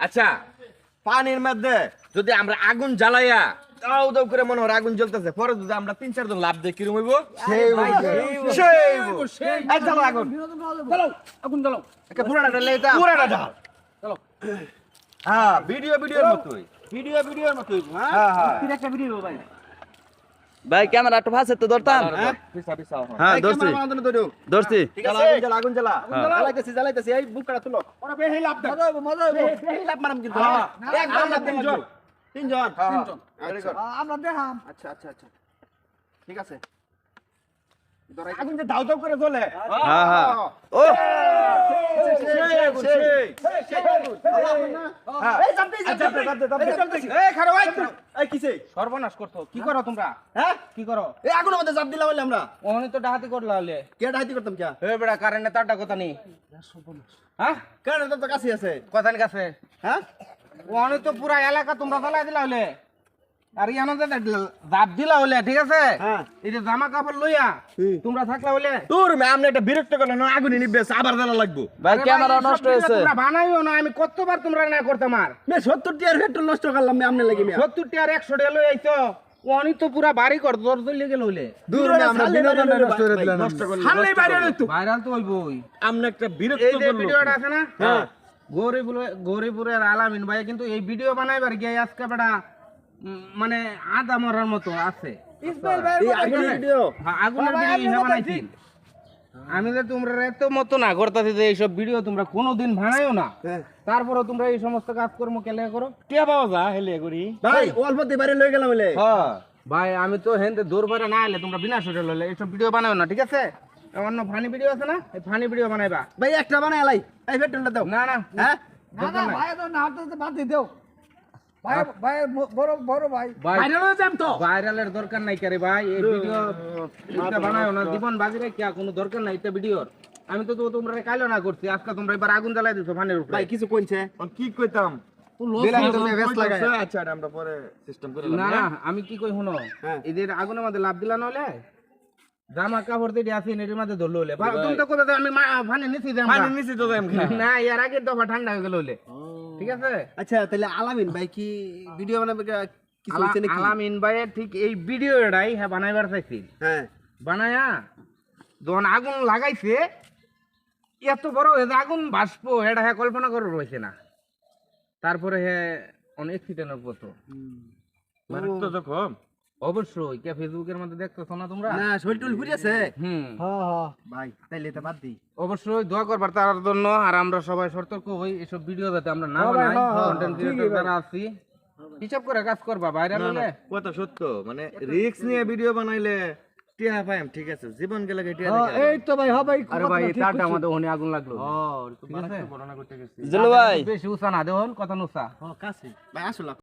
আচ্ছা পানির মধ্যে যদি আমরা আগুন জ্বালাইয়া দাও দাও করে মনে হয় আগুন জ্বলতেছে পরে যদি আমরা তিন চার জন লাভ দিয়ে কিরম হইব? সেই সেই আগুন। আগুন জ্বালাও পুরাটা ঢালে এটা পুরাটা ঢাল। চলো হ্যাঁ ভিডিও ভিডিওর মতোই। ভিডিও ভিডিওর মতোই হ্যাঁ? হ্যাঁ হ্যাঁ। একটা ভিডিও ভাই। ভাই ক্যামেরা একটু ভাসে তো ধরতাম। পিছা হ্যাঁ এই ধরছি। ধরছি। ঠিক আগুন জ্বালা জ্বালাইতেছি জ্বালাইতেছি। এই বুক কাটা তুলো। ওরা বেহি লাভ দেয়। মজা হবে বেহি লাভ মারাম কিন্তু। হ্যাঁ। লাভ তিনজন। তিনজন। হ্যাঁ, হ্যাঁ। তিনজন। আমরা দেখাম। আচ্ছা আচ্ছা আচ্ছা। ঠিক আছে। আগুন যে দাও দাও করে জ্বলে হ্যাঁ হ্যাঁ ও সর্বনাশ করতো কি করো তোমরা হ্যাঁ কি করো এই আগুন আমাদের চাপ দিলাম বলে আমরা ওখানে তো ডাহাতি করলা হলে কে ডাইতি করতাম কে হে বেড়া কারেন্টে তারটা কথা নেই হ্যাঁ তো কাছে আছে কথা নেই কাছে হ্যাঁ ওখানে তো পুরা এলাকা তোমরা চালাই দিলা হলে আর ইয়ানো জাপ দিলা হলে ঠিক আছে? হ্যাঁ। এই যে জামা কাপড় লইয়া তোমরা থাকলা হলে তোর মে আমনে একটা বিরক্ত করলে না আগুন নিবে আবার জ্বালা লাগবো। ভাই ক্যামেরা নষ্ট হয়েছে। তোমরা বানাইও না আমি কতবার তোমরা না করতাম আর মে সত্তর টিয়ার পেট্রোল নষ্ট করলাম মে আমনে লাগি মে। সত্তরটি আর একশো টাকা লই আইছো। অনি তো পুরা বাড়ি কর দর দর লেগে লইলে। দূর আমরা বিনোদনটা নষ্ট করে দিলাম। নষ্ট করলে বাইরে তো ভাইরাল তো হইবই। আমনে একটা বিরক্ত এই যে ভিডিওটা আছে না? হ্যাঁ। গৌরীপুরে গৌরীপুরের আলামিন ভাই কিন্তু এই ভিডিও বানাইবার গিয়ে আজকে বেটা মানে আদা মরার মতো আছে। আগুনের ভিডিও। হ্যাঁ, আগুনের ভিডিও ইহা বানাইছি আমি যে তোমরা এত মতো না করতেছি যে এইসব ভিডিও তোমরা কোনোদিন বানাইও না। হ্যাঁ। তারপরে তোমরা এই সমস্ত কাজকর্ম কেলে করো? টিয়া পাওয়া যা হেলে করি। ভাই অল্পতে বাইরে লই গেলাম বলে হ্যাঁ। ভাই আমি তো হেনতে দূর বাইরে না এলে তোমরা বিনা সুযোগ লইলে এইসব ভিডিও বানাও না ঠিক আছে? অন্য ফানি ভিডিও আছে না? এই ফানি ভিডিও বানাইবা। ভাই একটা বানাই আলাই। এই পেট্রোলটা দাও। না না। হ্যাঁ? দরকার নাই। ভাই বাইরে যাম তো। ভাইরালের দরকার নাই কারে ভাই এই ভিডিও এটা বানায় না জীবন বাজি রে কিয়া কোনো দরকার নাই এটা ভিডিওর আমি তো তোমরা কাইলো না করছি আজকে তোমরা এবার আগুন জ্বালাই দিছো ফানের উপরে। ভাই কিছু আর কি কইতাম? আচ্ছা না আমি কি কই শুনো? হ্যাঁ। এদের আগুনের মধ্যে লাভ দিলা নলে জামা কাপড় দিয়ে আসি এর মধ্যে ধরলো হলে তুমি তো কবে আমি মা- ফানে নিছি না। এর আগে দফা ঠান্ডা হয়ে গেল হলে ঠিক আছে? আচ্ছা তাহলে আলামিন ভাই কি ভিডিও বানাবে কা- কিছু হচ্ছে নাকি? আলামিন ভাইয়ের ঠিক এই ভিডিওটাই হ্যাঁ বানাইবার চাইছি। হ্যাঁ। বানায়া যখন আগুন লাগাইছে এত বড় হয়েছে আগুন বাষ্প এটা হ্যাঁ কল্পনা করে রয়েছে না। তারপরে হ্যাঁ অনেক অ্যাক্সিডেন্টের পথ মারাত্মক তো যখন অবশ্যই। কে ফেসবুকের মধ্যে দেখতেছো না তোমরা? না শরীর টুল হুম। ভাই তাইলে বাদ দিই। অবশ্যই দোয়া করবার তার জন্য আর আমরা সবাই সতর্ক হই এসব ভিডিও যাতে আমরা না বানাই। কন্টেন্ট ক্রিয়েটর যারা আছি হিসাব করে কাজ করবা বাইরে হলে কথা সত্য। মানে রিস্ক নিয়ে ভিডিও বানাইলে টিয়া পাইম ঠিক আছে? জীবন গেলে টিয়া এই তো ভাই হ্যাঁ ভাই আরে ভাই তারটা আমাদের ওখানে আগুন লাগল। ও তো করতে গেছি। জলু ভাই। বেশি উষা না দেহন কত নুসা কাছে। ভাই আসলে